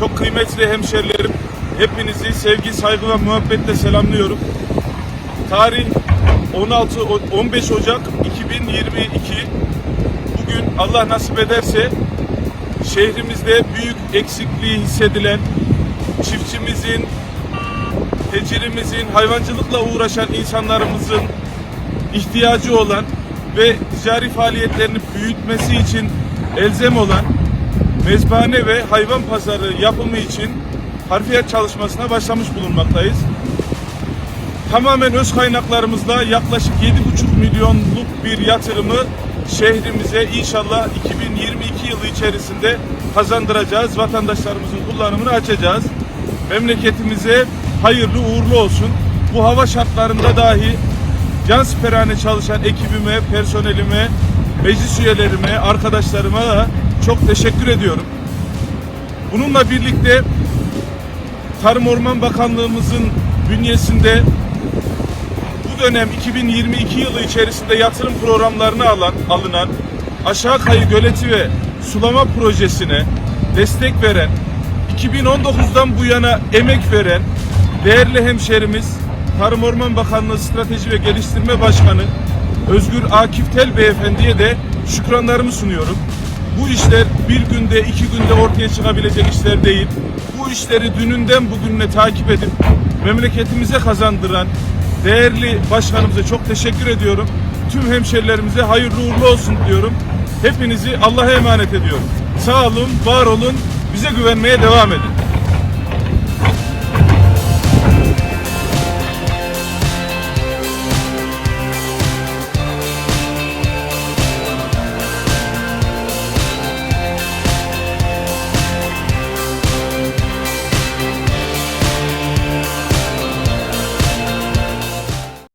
kıymetli hemşerilerim, hepinizi sevgi, saygı ve muhabbetle selamlıyorum. Tarih 16 O- 15 Ocak 2022. Bugün Allah nasip ederse şehrimizde büyük eksikliği hissedilen çiftçimizin, tecirimizin, hayvancılıkla uğraşan insanlarımızın ihtiyacı olan ve ticari faaliyetlerini büyütmesi için elzem olan mezbahane ve hayvan pazarı yapımı için harfiyat çalışmasına başlamış bulunmaktayız. Tamamen öz kaynaklarımızla yaklaşık 7,5 milyonluk bir yatırımı şehrimize inşallah 2022 yılı içerisinde kazandıracağız. Vatandaşlarımızın kullanımını açacağız. Memleketimize hayırlı uğurlu olsun. Bu hava şartlarında dahi cansiperhane çalışan ekibime, personelime, meclis üyelerime, arkadaşlarıma da çok teşekkür ediyorum. Bununla birlikte Tarım Orman Bakanlığımızın bünyesinde bu dönem 2022 yılı içerisinde yatırım programlarına alan, alınan aşağı kayı göleti ve sulama projesine destek veren, 2019'dan bu yana emek veren değerli hemşerimiz Tarım Orman Bakanlığı Strateji ve Geliştirme Başkanı Özgür Akif Tel Beyefendi'ye de şükranlarımı sunuyorum. Bu işler bir günde, iki günde ortaya çıkabilecek işler değil. Bu işleri dününden bugününe takip edip memleketimize kazandıran değerli başkanımıza çok teşekkür ediyorum. Tüm hemşerilerimize hayırlı uğurlu olsun diyorum. Hepinizi Allah'a emanet ediyorum. Sağ olun, var olun, bize güvenmeye devam edin.